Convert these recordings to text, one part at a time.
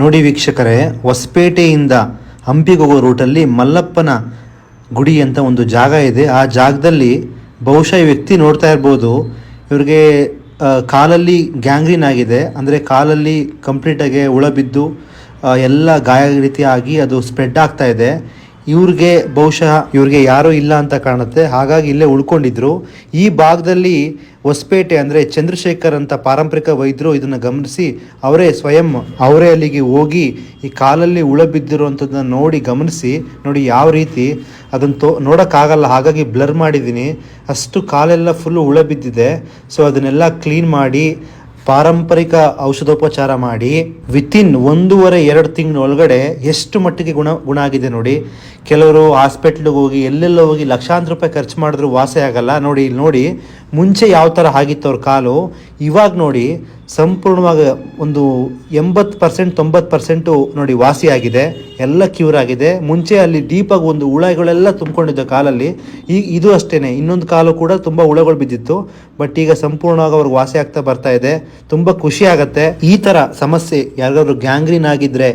ನೋಡಿ ವೀಕ್ಷಕರೇ, ಹೊಸಪೇಟೆಯಿಂದ ಹಂಪಿಗೆ ಹೋಗೋ ರೂಟಲ್ಲಿ ಮಲ್ಲಪ್ಪನ ಗುಡಿ ಅಂತ ಒಂದು ಜಾಗ ಇದೆ. ಆ ಜಾಗದಲ್ಲಿ ಬಹುಶಃ ವ್ಯಕ್ತಿ ನೋಡ್ತಾ ಇರ್ಬೋದು. ಇವ್ರಿಗೆ ಕಾಲಲ್ಲಿ ಗ್ಯಾಂಗ್ರೀನ್ ಆಗಿದೆ. ಅಂದರೆ ಕಾಲಲ್ಲಿ ಕಂಪ್ಲೀಟಾಗಿ ಹುಳ ಬಿದ್ದು ಎಲ್ಲ ಗಾಯ ರೀತಿ ಆಗಿ ಅದು ಸ್ಪ್ರೆಡ್ ಆಗ್ತಾ ಇದೆ. ಇವ್ರಿಗೆ ಬಹುಶಃ ಇವ್ರಿಗೆ ಯಾರೂ ಇಲ್ಲ ಅಂತ ಕಾಣುತ್ತೆ. ಹಾಗಾಗಿ ಇಲ್ಲೇ ಉಳ್ಕೊಂಡಿದ್ರು. ಈ ಭಾಗದಲ್ಲಿ ಹೊಸಪೇಟೆ ಅಂದರೆ ಚಂದ್ರಶೇಖರ್ ಅಂತ ಪಾರಂಪರಿಕ ವೈದ್ಯರು ಇದನ್ನು ಗಮನಿಸಿ ಅವರೇ ಸ್ವಯಂ ಅವರೇ ಅಲ್ಲಿಗೆ ಹೋಗಿ ಈ ಕಾಲಲ್ಲಿ ಉಳ ಬಿದ್ದಿರುವಂಥದ್ದನ್ನ ನೋಡಿ ಗಮನಿಸಿ, ನೋಡಿ ಯಾವ ರೀತಿ ಅದನ್ನು ತೋ ನೋಡೋಕ್ಕಾಗಲ್ಲ, ಹಾಗಾಗಿ ಬ್ಲರ್ ಮಾಡಿದ್ದೀನಿ. ಅಷ್ಟು ಕಾಲೆಲ್ಲ ಫುಲ್ಲು ಉಳ ಬಿದ್ದಿದೆ. ಸೊ ಅದನ್ನೆಲ್ಲ ಕ್ಲೀನ್ ಮಾಡಿ ಪಾರಂಪರಿಕ ಔಷಧೋಪಚಾರ ಮಾಡಿ ವಿತಿನ್ ಒಂದೂವರೆ ಎರಡು ತಿಂಗಳ ಒಳಗಡೆ ಎಷ್ಟು ಮಟ್ಟಿಗೆ ಗುಣ ಗುಣ ಆಗಿದೆ ನೋಡಿ. ಕೆಲವರು ಹಾಸ್ಪಿಟ್ಲಿಗೆ ಹೋಗಿ, ಎಲ್ಲೆಲ್ಲೋ ಹೋಗಿ ಲಕ್ಷಾಂತರ ರೂಪಾಯಿ ಖರ್ಚು ಮಾಡಿದ್ರು ವಾಸಿ ಆಗಲ್ಲ. ನೋಡಿ, ಇಲ್ಲಿ ನೋಡಿ ಮುಂಚೆ ಯಾವ ಥರ ಆಗಿತ್ತು ಅವ್ರ ಕಾಲು, ಇವಾಗ ನೋಡಿ ಸಂಪೂರ್ಣವಾಗಿ ಒಂದು ಎಂಬತ್ತು ಪರ್ಸೆಂಟ್, ತೊಂಬತ್ತು ಪರ್ಸೆಂಟು ನೋಡಿ ವಾಸಿಯಾಗಿದೆ ಎಲ್ಲ ಕ್ಯೂರ್ ಆಗಿದೆ. ಮುಂಚೆ ಅಲ್ಲಿ ಡೀಪಾಗಿ ಒಂದು ಹುಳಗಳೆಲ್ಲ ತುಂಬಿಕೊಂಡಿದ್ದ ಕಾಲಲ್ಲಿ ಈಗ ಇದು ಅಷ್ಟೇ ಇನ್ನೊಂದು ಕಾಲು ಕೂಡ ತುಂಬ ಹುಳಗಳು ಬಿದ್ದಿತ್ತು ಬಟ್ ಈಗ ಸಂಪೂರ್ಣವಾಗಿ ಅವ್ರಿಗೆ ವಾಸಿ ಆಗ್ತಾ ಬರ್ತಾ ಇದೆ, ತುಂಬ ಖುಷಿ ಆಗುತ್ತೆ. ಈ ಥರ ಸಮಸ್ಯೆ ಯಾರಿಗಾದ್ರು ಗ್ಯಾಂಗ್ರೀನ್ ಆಗಿದ್ರೆ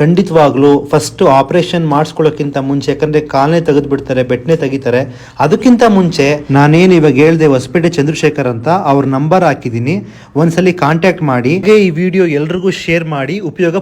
ಖಂಡಿತವಾಗ್ಲೂ ಫಸ್ಟ್ ಆಪರೇಷನ್ ಮಾಡಿಸ್ಕೊಳ್ಳೋಕ್ಕಿಂತ ಮುಂಚೆ, ಯಾಕಂದ್ರೆ ಕಾಲನೇ ತೆಗೆದು ಬಿಡ್ತಾರೆ ಬೆಟ್ಟನೆ ತೆಗಿತಾರೆ. ಅದಕ್ಕಿಂತ ಮುಂಚೆ ನಾನೇನು ಇವಾಗ ಹೇಳ್ದೆ ಹೊಸಪೇಟೆ ಚಂದ್ರಶೇಖರ್ ಅಂತ, ಅವ್ರ ನಂಬರ್ ಹಾಕಿದ್ದೀನಿ. ಒಂದ್ಸಲಿ ಕಾಂಟ್ಯಾಕ್ಟ್ ಮಾಡಿ ಈ ವಿಡಿಯೋ ಎಲ್ರಿಗೂ ಶೇರ್ ಮಾಡಿ, ಉಪಯೋಗ